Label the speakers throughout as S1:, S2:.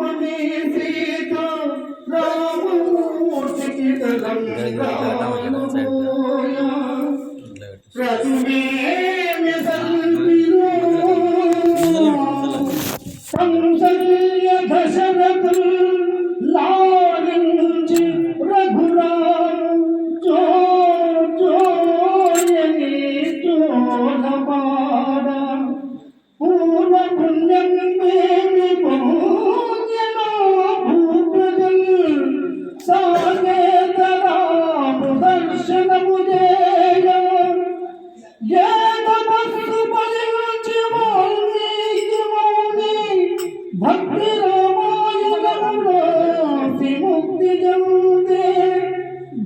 S1: my.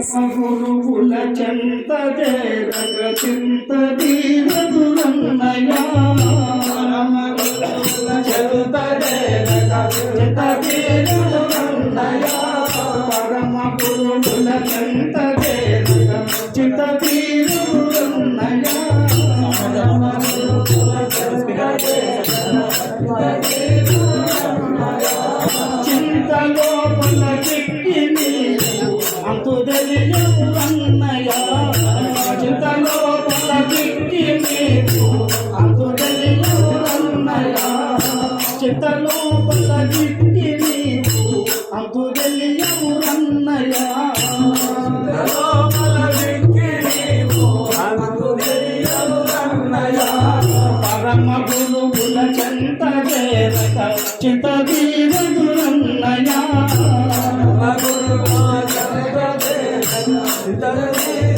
S1: పరమ గురువుల చెంత జగ చింత దీన చింతలో పల నీవు అంతు తెలియన్నయ్య పరమ గురువుల చెంత చేరక చింత వీరదురన్నయ చింతలో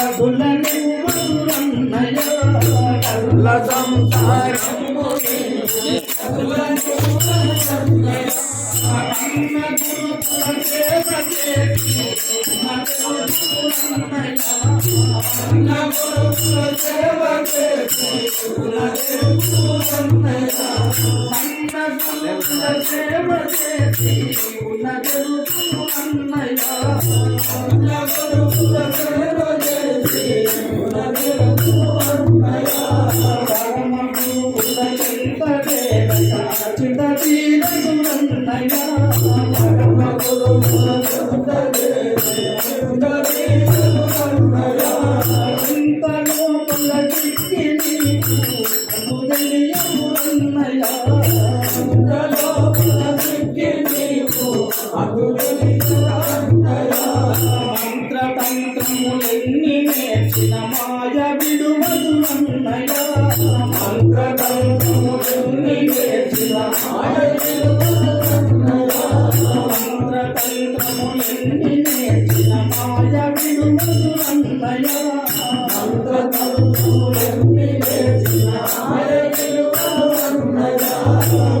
S1: తగులను మధురన్నయ
S2: కల్ల సంసారంబుని
S1: ఉన్నగరు Ooh. Oh,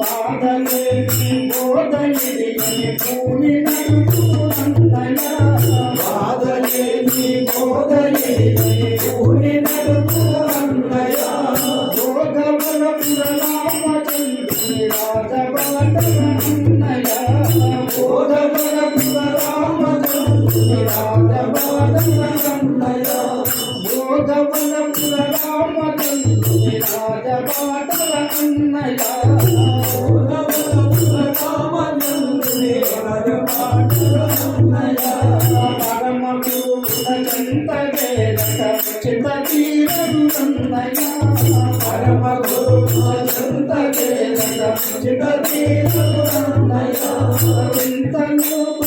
S2: బాధలేని
S1: బోధలి
S2: 祖国
S1: 山
S2: 来造
S1: 和
S2: 平。